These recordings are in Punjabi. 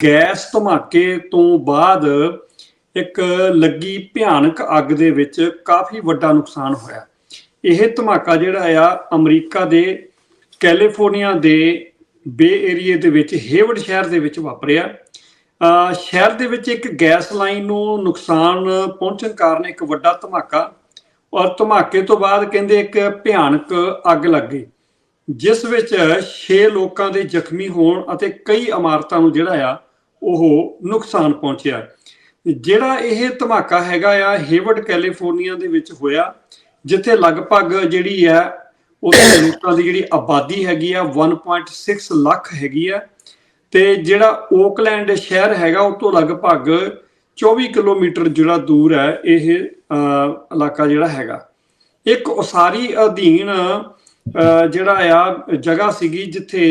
ਗੈਸ ਧਮਾਕੇ ਤੋਂ ਬਾਅਦ ਇੱਕ ਲੱਗੀ ਭਿਆਨਕ ਅੱਗ ਦੇ ਵਿੱਚ ਕਾਫੀ ਵੱਡਾ ਨੁਕਸਾਨ ਹੋਇਆ। ਇਹ ਧਮਾਕਾ ਜਿਹੜਾ ਆ, ਅਮਰੀਕਾ ਦੇ ਕੈਲੀਫੋਰਨੀਆ ਦੇ ਬੇ ਏਰੀਏ ਦੇ ਵਿੱਚ, ਹੇਵਰਡ ਸ਼ਹਿਰ ਦੇ ਵਿੱਚ ਵਾਪਰਿਆ। ਸ਼ਹਿਰ ਦੇ ਵਿੱਚ ਇੱਕ ਗੈਸ ਲਾਈਨ ਨੂੰ ਨੁਕਸਾਨ ਪਹੁੰਚਣ ਕਾਰਨ ਇੱਕ ਵੱਡਾ ਧਮਾਕਾ ਔਰ ਧਮਾਕੇ ਤੋਂ ਬਾਅਦ ਕਹਿੰਦੇ ਇੱਕ ਭਿਆਨਕ ਅੱਗ ਲੱਗ ਗਈ, ਜਿਸ ਵਿੱਚ 6 ਲੋਕਾਂ ਦੇ ਜ਼ਖਮੀ ਹੋਣ ਅਤੇ ਕਈ ਇਮਾਰਤਾਂ ਨੂੰ ਜਿਹੜਾ ਆ ਉਹ ਨੁਕਸਾਨ ਪਹੁੰਚਿਆ। ਜਿਹੜਾ ਇਹ ਧਮਾਕਾ ਹੈਗਾ ਆ ਹੇਵਰਡ ਕੈਲੀਫੋਰਨੀਆ ਦੇ ਵਿੱਚ ਹੋਇਆ ਜਿੱਥੇ ਲਗਭਗ ਜਿਹੜੀ ਹੈ ਉੱਥੇ ਲੋਕਾਂ ਦੀ ਜਿਹੜੀ ਆਬਾਦੀ ਹੈਗੀ ਆ 1.6 ਲੱਖ ਹੈਗੀ ਆ। ਤੇ ਜਿਹੜਾ ਓਕਲੈਂਡ ਸ਼ਹਿਰ ਹੈਗਾ ਉਹ ਤੋਂ ਲਗਭਗ 24 ਕਿਲੋਮੀਟਰ ਜਿਹੜਾ ਦੂਰ ਹੈ ਇਹ ਅਹ, ਇਲਾਕਾ ਜਿਹੜਾ ਹੈਗਾ। ਇੱਕ ਉਸਾਰੀ ਅਧੀਨ ਅਹ, ਜਿਹੜਾ ਆ ਜਗ੍ਹਾ ਸੀਗੀ ਜਿੱਥੇ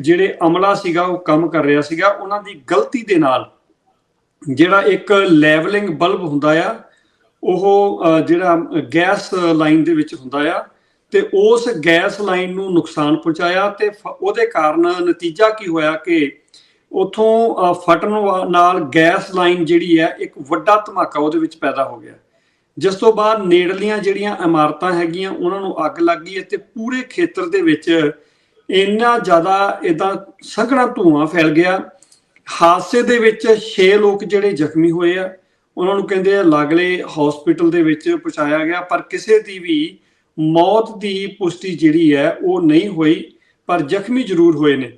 ਜਿਹੜੇ ਅਮਲਾ ਸੀਗਾ ਉਹ ਕੰਮ ਕਰ ਰਿਹਾ ਸੀਗਾ। ਉਹਨਾਂ ਦੀ ਗਲਤੀ ਦੇ ਨਾਲ ਜਿਹੜਾ ਇੱਕ ਲੈਵਲਿੰਗ ਬਲਬ ਹੁੰਦਾ ਆ ਉਹ ਜਿਹੜਾ ਗੈਸ ਲਾਈਨ ਦੇ ਵਿੱਚ ਹੁੰਦਾ ਆ ਤੇ ਉਸ ਗੈਸ ਲਾਈਨ ਨੂੰ ਨੁਕਸਾਨ ਪਹੁੰਚਾਇਆ ਤੇ ਫ- ਉਹਦੇ ਕਾਰਨ ਨਤੀਜਾ ਕੀ ਹੋਇਆ ਕਿ ਉਥੋਂ ਅਹ, ਫਟਣ ਵਾ- ਨਾਲ ਗੈਸ ਲਾਈਨ ਜਿਹੜੀ ਹੈ ਇੱਕ ਵੱਡਾ ਧਮਾਕਾ ਉਹਦੇ ਵਿੱਚ ਪੈਦਾ ਹੋ ਗਿਆ। ਜਿਸ ਤੋਂ ਬਾਅਦ ਨੇੜਲੀਆਂ ਜਿਹੜੀਆਂ ਇਮਾਰਤਾਂ ਹੈਗੀਆਂ ਉਹਨਾਂ ਨੂੰ ਅੱਗ ਲੱਗ ਗਈ ਤੇ ਪੂਰੇ ਖੇਤਰ ਦੇ ਵਿੱਚ ਇੰਨਾ ਜ਼ਿਆਦਾ ਇਦਾਂ ਸੰਘਣਾ ਧੂਆਂ ਫੈਲ ਗਿਆ। ਹਾਦਸੇ ਦੇ ਵਿੱਚ 6 ਲੋਕ ਜਿਹੜੇ ਜ਼ਖਮੀ ਹੋਏ ਆ। ਉਹਨਾਂ ਨੂੰ ਕਹਿੰਦੇ ਆ ਲਾਗਲੇ ਹਸਪੀਟਲ ਦੇ ਵਿੱਚ ਪਹੁੰਚਾਇਆ ਗਿਆ, ਪਰ ਕਿਸੇ ਦੀ ਵੀ ਮੌਤ ਦੀ ਪੁਸ਼ਟੀ ਜਿਹੜੀ ਹੈ ਉਹ ਨਹੀਂ ਹੋਈ, ਪਰ ਜ਼ਖਮੀ ਜ਼ਰੂਰ ਹੋਏ ਨੇ।